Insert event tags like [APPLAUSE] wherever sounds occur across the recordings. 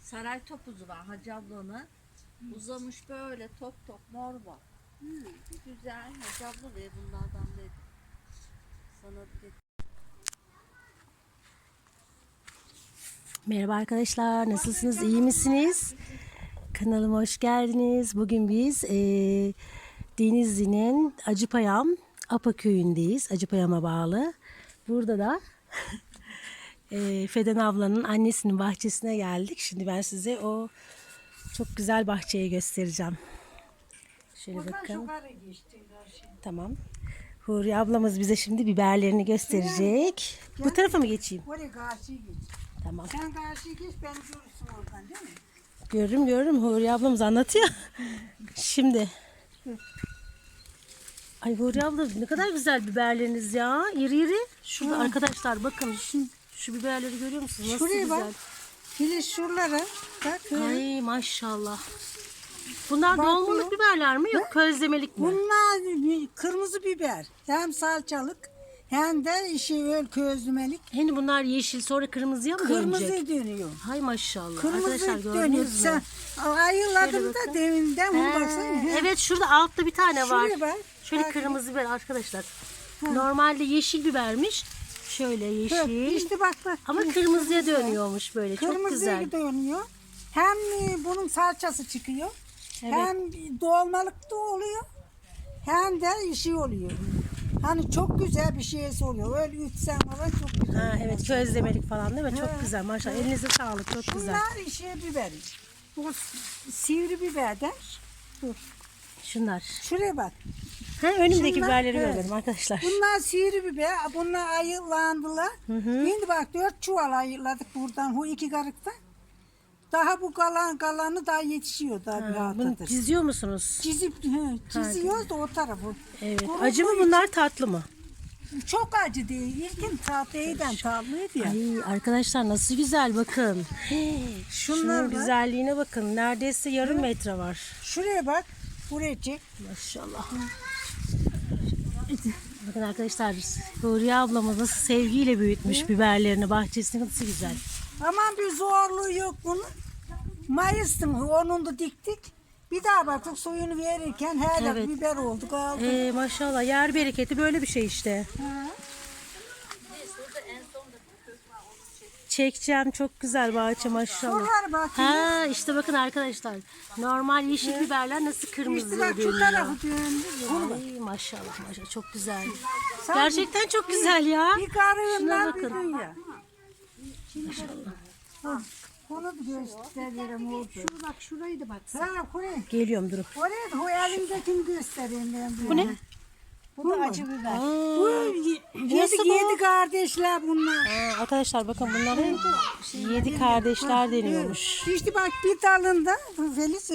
Saray topuzu var Hacı ablanın. Uzamış böyle top top mor var. Güzel. Hacı abla dedi bunlardan dedi. Sana dedi. Merhaba arkadaşlar, nasılsınız? İyi misiniz? Kanalıma hoş geldiniz. Bugün biz eee Denizli'nin Acıpayam Apa köyündeyiz. Acıpayam'a bağlı. Burada da eee [LAUGHS] Feden ablanın annesinin bahçesine geldik. Şimdi ben size o çok güzel bahçeyi göstereceğim. Şöyle bakın. Tamam. Huri ablamız bize şimdi biberlerini gösterecek. Bu tarafa mı geçeyim? Oraya karşıya geç. Tamam. Sen karşıya geç ben görürsün oradan değil mi? Görürüm görürüm. Huri ablamız anlatıyor. [LAUGHS] Şimdi. Ay Huri abla ne kadar güzel biberleriniz ya. İri iri. Şurada arkadaşlar bakın. Şu, şu biberleri görüyor musunuz? Nasıl Şuraya güzel. bak. Bir şuralara bak. Ay maşallah. Bunlar Bak dolmalık bu. biberler mi? Yok közlemelik mi? Bunlar kırmızı biber. Hem salçalık hem de işi öyle közlemelik. Hani bunlar yeşil sonra kırmızıya mı Kırmızı dönecek? dönüyor. Hay maşallah. Kırmızı arkadaşlar dönüyor. Sen ayırladım da deminden bunu baksana. Evet şurada altta bir tane var. Şuraya bak. Şöyle kırmızı biber arkadaşlar. Normalde yeşil bibermiş. Şöyle Hı, yeşil. İşte bak bak. Ama kırmızıya dönüyormuş böyle. Çok Kırmızıya güzel. dönüyor. Hem bunun salçası çıkıyor. Evet. Hem dolmalık da oluyor. Hem de işi oluyor. Hani çok güzel bir şeysi oluyor. Öyle ütsen falan çok güzel. Ha, evet közlemelik falan değil mi? Çok güzel maşallah. Elinize sağlık. Çok güzel. Bunlar işe biberi. Bu sivri biberden. Dur. Şunlar. Şuraya bak. Ha, önümdeki Şunlar, biberleri evet. görmedim arkadaşlar. Bunlar sivri biber. Bunlar ayırlandılar. Şimdi bak dört çuval ayırladık buradan. Bu iki karıktan. Daha bu kalan kalanı daha yetişiyor daha bir Ha, Bunu haftadır. çiziyor musunuz? Çizip hı, çiziyoruz da o tarafı. Evet. Kuru Acı mı bunlar tatlı mı? Çok acı değil. İlkin tatlıyden tatlıydı ya. Ay arkadaşlar nasıl güzel bakın. Şunlar Şunun var. güzelliğine bakın. Neredeyse yarım metre var. Şuraya bak. Buraya çek. Maşallah. Bakın arkadaşlar Huriye ablamız nasıl sevgiyle büyütmüş biberlerini bahçesini nasıl güzel. Aman bir zorluğu yok bunun. Mayıs'tın onun da diktik. Bir daha baktık suyunu verirken her Evet. biber oldu kaldı. Ee, maşallah yer bereketi böyle bir şey işte. Ha. Çekeceğim çok güzel bahçe maşallah. Şuralara bakayım. Ha işte bakın arkadaşlar normal yeşil biberler nasıl İşte kırmızıya bak şu dönüyor. tarafı döndü. Bunu bak. Ay maşallah maşallah çok güzel. Sen Gerçekten çok güzel ya. Bir Şuna bir bakın. dünya. Ha, Onu da gösterelim oldu. Şunu bak şurayı da bak. Ha, buraya. Geliyorum durun. Oraya da o elimdekini göstereyim ben. Bu ne? Bu da acı biber. Aa, Bu yedi, Nasıl bu? yedi kardeşler bunlar. Aa, arkadaşlar bakın bunların yedi kardeşler deniyormuş. İşte bak bir dalında Feliz.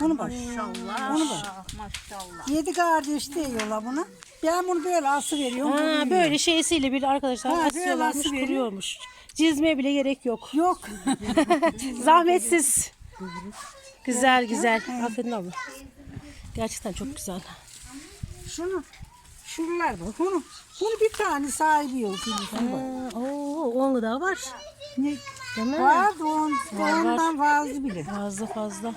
Bunu bak. Maşallah. Bunu bak. Maşallah. Yedi kardeş diyorlar buna. Ben bunu böyle ası veriyorum. Ha, böyle şeysiyle bir arkadaşlar Ha, asıyorlarmış kuruyormuş. Cizmeye bile gerek yok. Yok. [LAUGHS] Zahmetsiz. Güzel güzel. Aferin abla. Gerçekten çok güzel. Şunu. Şuralar bak. Bunu, bunu bir tane sahibi yok. Ha, oo, onu da var. Ne? Değil mi? Var da on, Var, var. ondan fazla bile. Fazla fazla.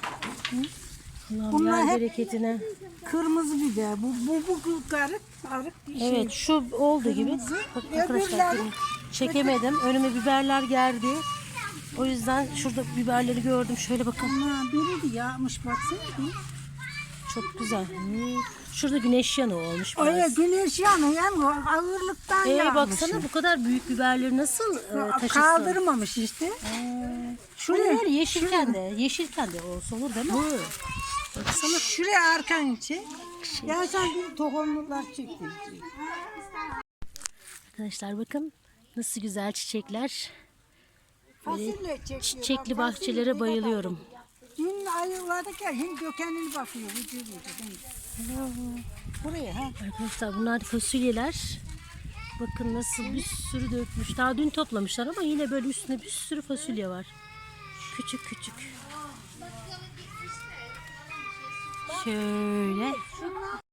Allah'ım Bunlar hep- bereketine. Kırmızı biber. Bu, bu, bu karık, karık bir şey. Evet şu olduğu gibi. Bak arkadaşlar çekemedim. Önüme biberler geldi. O yüzden şurada biberleri gördüm. Şöyle bakın. Ha, biri de yağmış baksana bir. Çok güzel. Hmm. Şurada güneş yanığı olmuş biraz. Öyle güneş yanıyor ağırlıktan Ee, yağmış. baksana bu kadar büyük biberleri nasıl e, taşısın? Kaldırmamış işte. Şuraya böyle yeşilken de, yeşilken de olsa olur değil mi? Baksana. Şuraya arkan çek. Ya sen bir tohumluklar çektin. Arkadaşlar bakın nasıl güzel çiçekler. Fasulye. Çiçekli bahçelere bayılıyorum. Dün ayıkladık ya, şimdi dökenini bakıyor. Vücudu. Buraya ha. Arkadaşlar bunlar fasulyeler. Bakın nasıl bir sürü dökmüş. Daha dün toplamışlar ama yine böyle üstüne bir sürü fasulye var. Küçük küçük. Şöyle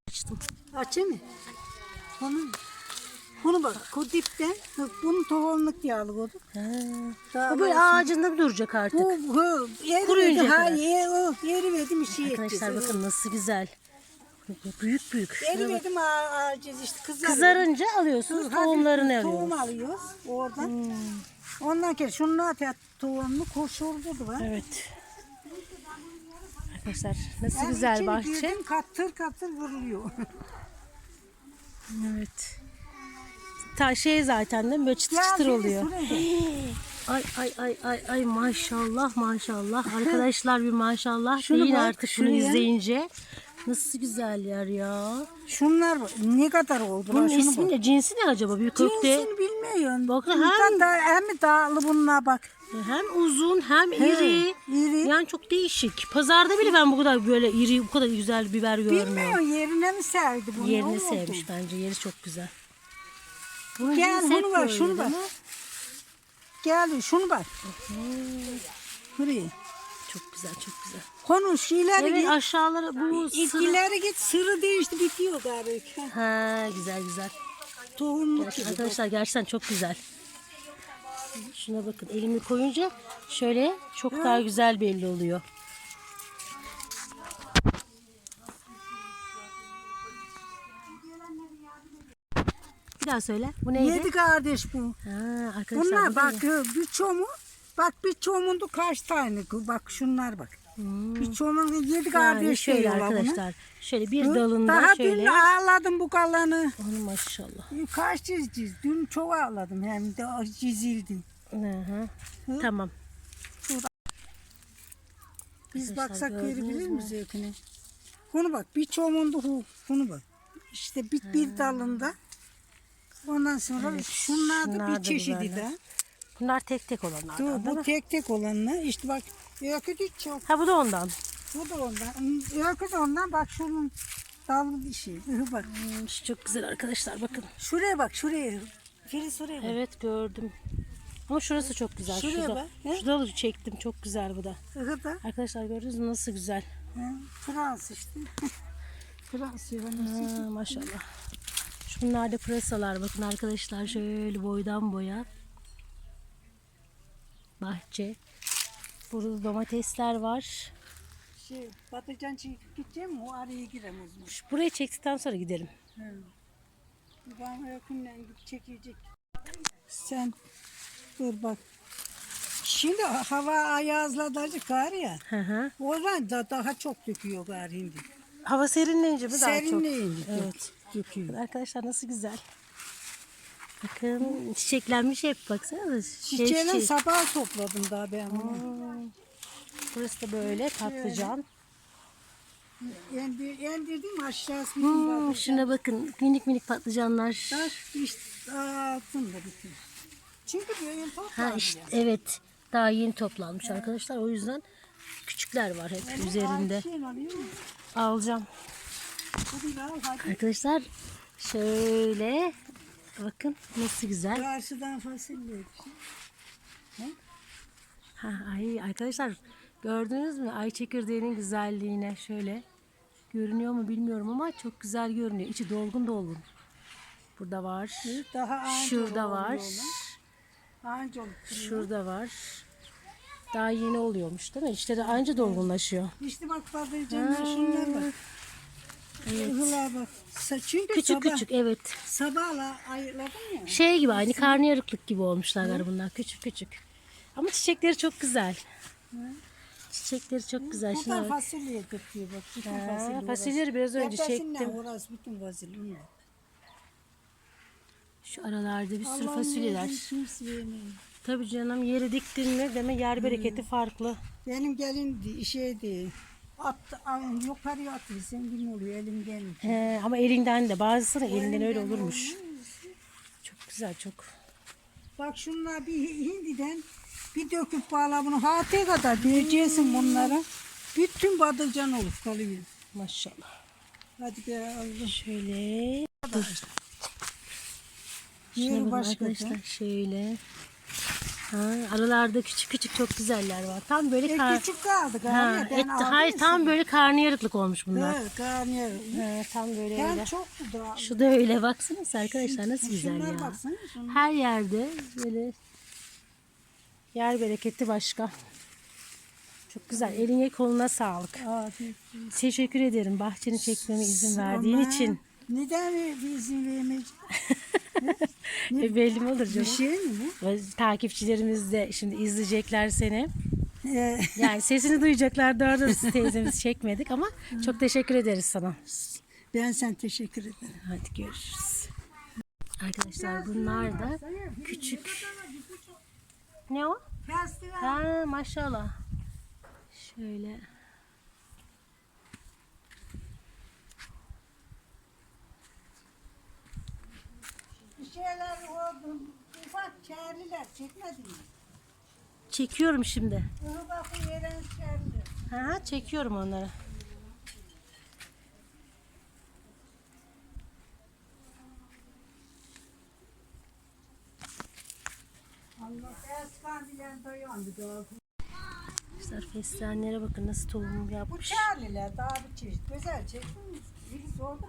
açtım. Açayım mı? Onu. Bunu bak, bu dipten, bunun tohumluk yağlı koyduk. Ha. Bu böyle böyle- ağacında duracak artık? Bu, bu, Kuruyunca yeri ha, kadar. ye, o, yeri verdim işi Arkadaşlar bakın nasıl güzel. Büyük büyük. Şuna bak. verdim ağacız işte kızarıyor. Kızarınca alıyorsunuz Hafif tohumlarını Tohum alıyoruz. alıyoruz oradan. Ondan sonra şunun öte tohumunu koşurdu var. Evet. Arkadaşlar nasıl Yani güzel bahçe. girdim, katır katır vuruluyor. Evet. Ta şey zaten değil mi? Böyle çıtır Ya çıtır oluyor. [GASPS] Ay ay ay ay ay maşallah maşallah. [LAUGHS] Arkadaşlar bir maşallah Şunu deyin bak, artık bunu şuraya. izleyince. Nasıl güzel yer ya. Şunlar ne kadar oldu. Bunun Şunu ismi bak. ne? Cinsi ne acaba? Bir kökte Cinsini bilmiyorum. Bakın hem- da, hem dağlı bununla bak. hem uzun hem iri. iri. Yani çok değişik. Pazarda bile ben bu kadar böyle iri, bu kadar güzel biber görmüyorum. Bilmiyorum yerine mi serdi bunu? Yerini o oldu. sevmiş bence. Yeri çok güzel. Bunun Gel cinsi hep bunu bak böyle, şunu bak. değil mi? Gel şunu bak. Buraya. Çok güzel, çok güzel. Konuş ileri Evet git. aşağılara bu İlk ileri git sırrı değişti bitiyor gari. Ha güzel güzel. Tohumluk gibi. Arkadaşlar gerçekten çok güzel. Şuna bakın elimi koyunca şöyle çok daha güzel belli oluyor. Bir daha söyle. Bu neydi? Yedi kardeş bu. Ha, arkadaşlar Bunlar bu bak da- bir çomu. Bak bir çomundu kaç tane? Bak şunlar bak. Bir çomun yedi Yani kardeş şöyle diyorlar buna. arkadaşlar. Şöyle bir dalında Daha şöyle. dün ağladım bu kalanı. Onu maşallah. Kaç çiz çiz. Dün çok ağladım hem de çizildi. Hı hı. Tamam. Biz Arkadaşlar baksak görebilir miyiz zevkini? Bunu bak bir çomundu hu. Bunu bak. İşte bir, bir dalında. Ondan sonra şunlar da bir çeşidi de. Bunlar tek tek olanlardan Dur, bu tek tek olanlar. İşte bak öküdü çok. Ha bu da ondan. Bu da ondan. Öküdü ondan bak şunun dallı bir şey. Bak. Hmm, şu çok güzel arkadaşlar bakın. Şuraya bak şuraya. Filiz şuraya bak. Evet gördüm. Ama şurası çok güzel. Şuraya Şurada, bak, he? şurada da çektim. Çok güzel bu da. Ihı da. Arkadaşlar gördünüz mü nasıl güzel. [LAUGHS] Ha, Frans işte. Frans yani. Maşallah. Şunlar da pırasalar bakın arkadaşlar şöyle boydan boya. Bahçe. Burada domatesler var. Şey, patlıcan çekip gideceğim mi? O araya giremez mi? Şu- Burayı çektikten sonra gidelim. Bana yakından git çekecek. Sen dur bak. Şimdi hava ayazladı gar ya. Hı hı. O zaman da daha çok döküyor gar hindi. Hava serinleyince mi daha çok? Serinleyince Evet. döküyor. Arkadaşlar nasıl güzel. Bakın çiçeklenmiş hep baksana. Şey, Çiçeğini şey. sabah topladım daha ben bunu. Burası da böyle patlıcan. Endir, endirdim aşağısı bütün Hmm, şuna bakın minik minik patlıcanlar. Taş işte altın da bütün. Çünkü böyle Ha toplandı işte evet daha yeni toplanmış arkadaşlar. O yüzden küçükler var hep üzerinde. Alıyor? Alacağım. Al hadi. Arkadaşlar şöyle bakın nasıl güzel. Karşıdan fasulye. Ha, ay arkadaşlar gördünüz mü ay çekirdeğinin güzelliğine şöyle görünüyor mu bilmiyorum ama çok güzel görünüyor. İçi dolgun dolgun. Burada var. Daha Şurada var. Anca. Şurada var. Daha yeni oluyormuş değil mi? İşte de anca dolgunlaşıyor. İşte bak patlıcanlar şunlar bak. Ihılar bak. Sa- Çünkü Küçük sabah, küçük evet. Sabahla ayırladım ya. Şey gibi aynı karnıyarıklık gibi olmuşlar galiba bunlar küçük küçük. Ama çiçekleri çok güzel. Çiçekleri çok güzel. Bu da fasulye döküyor bak. Bütün Ha, fasulye. fasulyeleri biraz önce Tepesinden çektim. Orası bütün fasulye. Şu aralarda bir sürü fasulyeler. Tabii canım yeri diktin mi deme yer bereketi farklı. Benim gelin di- şeydi. At, ay- yukarıya atıyor. Sen gün oluyor elim gelmiyor. He, ama elinden de bazısının elinden öyle olurmuş. Çok güzel çok. Bak şunlar bir hindiden bir döküp bağla bunu hataya kadar diyeceksin bunlara. Bütün badılcan olup kalıyor. Maşallah. Hadi be Allah. Şöyle. Dur. Şuna Yeri bakın başka arkadaşlar şöyle. Ha, aralarda küçük küçük çok güzeller var. Tam böyle E, kar... küçük kaldı Ha, galiba. Ben et, hayır tam böyle karnıyarıklık olmuş bunlar. Evet, karnıyar. Ha, tam böyle Ben öyle. çok da. Şu da öyle baksanız arkadaşlar nasıl güzel ya. baksana. Her yerde böyle yer bereketi başka. Çok güzel. Eline koluna sağlık. Aa, bir- Teşekkür ederim bahçeni çekmeme izin verdiğin Ama için. Neden bir izin vermeyecek? [LAUGHS] E, belli mi olur Bir canım? şey mi? Takipçilerimiz de şimdi izleyecekler seni. Ee, Yani sesini duyacaklar doğru doğrusu [LAUGHS] teyzemiz çekmedik ama çok teşekkür ederiz sana. ben sen teşekkür ederim. Hadi görüşürüz. Arkadaşlar bunlar da küçük. Ne o? Ha maşallah. Şöyle. Şeyler oldu. Ufak çağrılar çekmedin mi? Çekiyorum şimdi. Onu bakın veren çağrılar. Ha çekiyorum onları. Arkadaşlar fesleğenlere bakın nasıl tohum Bu yapmış. çağrılar daha bir çeşit. Güzel çektin mi? Birisi orada.